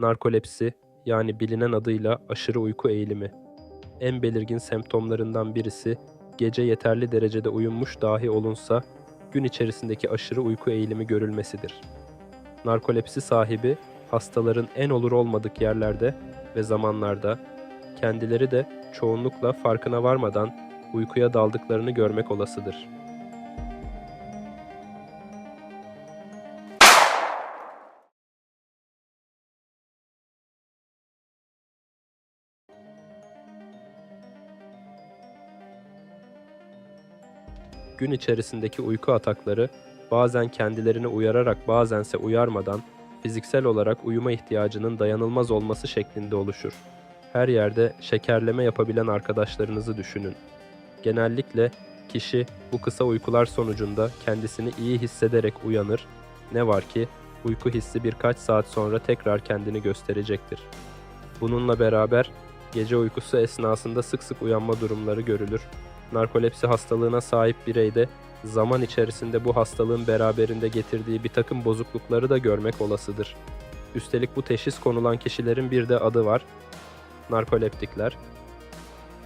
Narkolepsi yani bilinen adıyla aşırı uyku eğilimi. En belirgin semptomlarından birisi gece yeterli derecede uyunmuş dahi olunsa gün içerisindeki aşırı uyku eğilimi görülmesidir. Narkolepsi sahibi hastaların en olur olmadık yerlerde ve zamanlarda kendileri de çoğunlukla farkına varmadan uykuya daldıklarını görmek olasıdır. Gün içerisindeki uyku atakları bazen kendilerini uyararak bazense uyarmadan fiziksel olarak uyuma ihtiyacının dayanılmaz olması şeklinde oluşur. Her yerde şekerleme yapabilen arkadaşlarınızı düşünün. Genellikle kişi bu kısa uykular sonucunda kendisini iyi hissederek uyanır. Ne var ki uyku hissi birkaç saat sonra tekrar kendini gösterecektir. Bununla beraber gece uykusu esnasında sık sık uyanma durumları görülür. Narkolepsi hastalığına sahip bireyde zaman içerisinde bu hastalığın beraberinde getirdiği bir takım bozuklukları da görmek olasıdır. Üstelik bu teşhis konulan kişilerin bir de adı var. Narkoleptikler.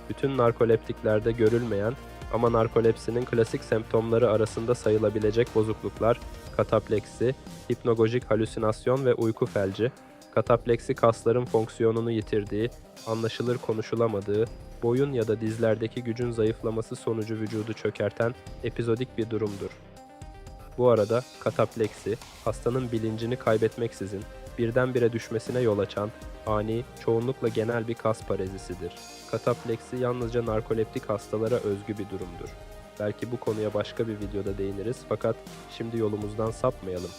Bütün narkoleptiklerde görülmeyen ama narkolepsinin klasik semptomları arasında sayılabilecek bozukluklar katapleksi, hipnogojik halüsinasyon ve uyku felci, katapleksi kasların fonksiyonunu yitirdiği, anlaşılır konuşulamadığı, boyun ya da dizlerdeki gücün zayıflaması sonucu vücudu çökerten epizodik bir durumdur. Bu arada katapleksi, hastanın bilincini kaybetmeksizin birdenbire düşmesine yol açan ani, çoğunlukla genel bir kas parezisidir. Katapleksi yalnızca narkoleptik hastalara özgü bir durumdur. Belki bu konuya başka bir videoda değiniriz fakat şimdi yolumuzdan sapmayalım.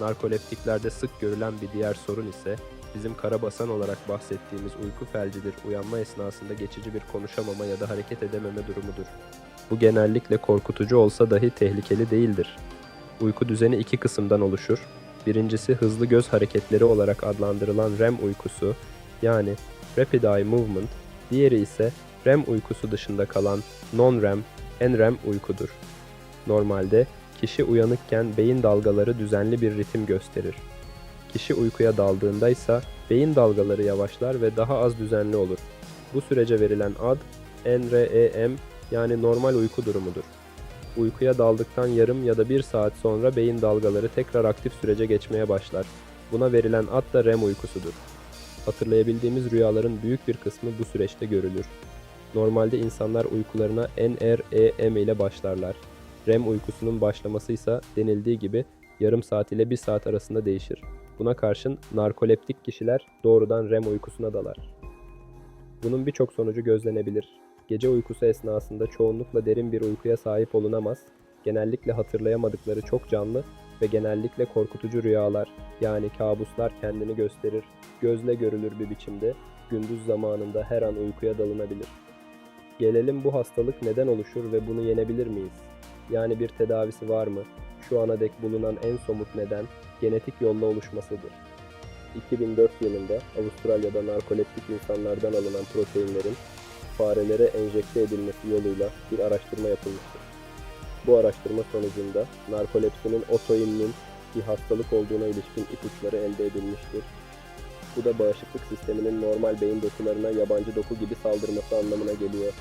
Narkoleptiklerde sık görülen bir diğer sorun ise bizim karabasan olarak bahsettiğimiz uyku felcidir. Uyanma esnasında geçici bir konuşamama ya da hareket edememe durumudur. Bu genellikle korkutucu olsa dahi tehlikeli değildir. Uyku düzeni iki kısımdan oluşur. Birincisi hızlı göz hareketleri olarak adlandırılan REM uykusu yani Rapid Eye Movement, diğeri ise REM uykusu dışında kalan Non-REM, NREM uykudur. Normalde kişi uyanıkken beyin dalgaları düzenli bir ritim gösterir. Kişi uykuya daldığında ise beyin dalgaları yavaşlar ve daha az düzenli olur. Bu sürece verilen ad NREM yani normal uyku durumudur. Uykuya daldıktan yarım ya da bir saat sonra beyin dalgaları tekrar aktif sürece geçmeye başlar. Buna verilen ad da REM uykusudur. Hatırlayabildiğimiz rüyaların büyük bir kısmı bu süreçte görülür. Normalde insanlar uykularına NREM ile başlarlar. REM uykusunun başlaması ise denildiği gibi yarım saat ile bir saat arasında değişir. Buna karşın narkoleptik kişiler doğrudan REM uykusuna dalar. Bunun birçok sonucu gözlenebilir. Gece uykusu esnasında çoğunlukla derin bir uykuya sahip olunamaz, genellikle hatırlayamadıkları çok canlı ve genellikle korkutucu rüyalar yani kabuslar kendini gösterir, gözle görülür bir biçimde gündüz zamanında her an uykuya dalınabilir. Gelelim bu hastalık neden oluşur ve bunu yenebilir miyiz? Yani bir tedavisi var mı? Şu ana dek bulunan en somut neden genetik yolla oluşmasıdır. 2004 yılında Avustralya'da narkoleptik insanlardan alınan proteinlerin farelere enjekte edilmesi yoluyla bir araştırma yapılmıştır. Bu araştırma sonucunda narkolepsinin otoimmün bir hastalık olduğuna ilişkin ipuçları elde edilmiştir. Bu da bağışıklık sisteminin normal beyin dokularına yabancı doku gibi saldırması anlamına geliyor.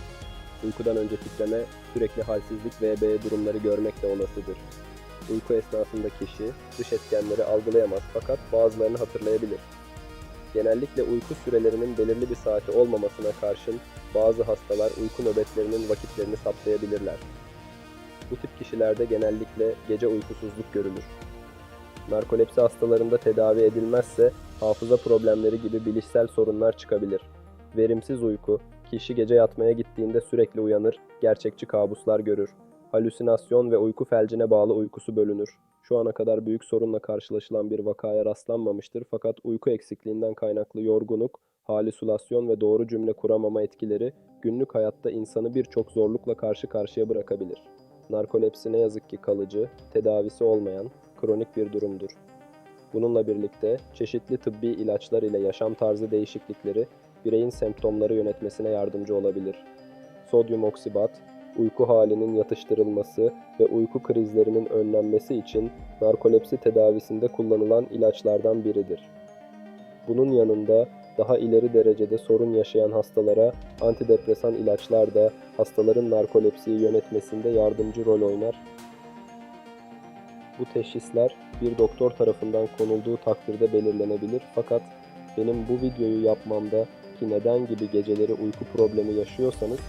Uykudan önce titreme, sürekli halsizlik ve VB durumları görmek de olasıdır. Uyku esnasında kişi dış etkenleri algılayamaz fakat bazılarını hatırlayabilir. Genellikle uyku sürelerinin belirli bir saati olmamasına karşın bazı hastalar uyku nöbetlerinin vakitlerini saptayabilirler. Bu tip kişilerde genellikle gece uykusuzluk görülür. Narkolepsi hastalarında tedavi edilmezse hafıza problemleri gibi bilişsel sorunlar çıkabilir. Verimsiz uyku, kişi gece yatmaya gittiğinde sürekli uyanır, gerçekçi kabuslar görür. Halüsinasyon ve uyku felcine bağlı uykusu bölünür. Şu ana kadar büyük sorunla karşılaşılan bir vakaya rastlanmamıştır fakat uyku eksikliğinden kaynaklı yorgunluk, halüsinasyon ve doğru cümle kuramama etkileri günlük hayatta insanı birçok zorlukla karşı karşıya bırakabilir. Narkolepsi ne yazık ki kalıcı, tedavisi olmayan, kronik bir durumdur. Bununla birlikte çeşitli tıbbi ilaçlar ile yaşam tarzı değişiklikleri bireyin semptomları yönetmesine yardımcı olabilir. Sodyum oksibat, uyku halinin yatıştırılması ve uyku krizlerinin önlenmesi için narkolepsi tedavisinde kullanılan ilaçlardan biridir. Bunun yanında daha ileri derecede sorun yaşayan hastalara antidepresan ilaçlar da hastaların narkolepsiyi yönetmesinde yardımcı rol oynar. Bu teşhisler bir doktor tarafından konulduğu takdirde belirlenebilir. Fakat benim bu videoyu yapmamda ki neden gibi geceleri uyku problemi yaşıyorsanız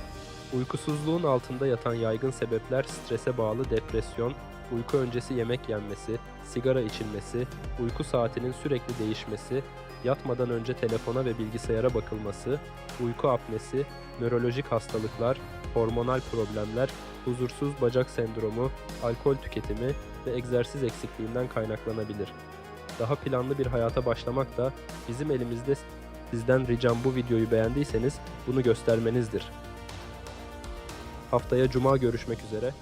Uykusuzluğun altında yatan yaygın sebepler strese bağlı depresyon, uyku öncesi yemek yenmesi, sigara içilmesi, uyku saatinin sürekli değişmesi, yatmadan önce telefona ve bilgisayara bakılması, uyku apnesi, nörolojik hastalıklar, hormonal problemler, huzursuz bacak sendromu, alkol tüketimi ve egzersiz eksikliğinden kaynaklanabilir. Daha planlı bir hayata başlamak da bizim elimizde sizden ricam bu videoyu beğendiyseniz bunu göstermenizdir. Haftaya cuma görüşmek üzere.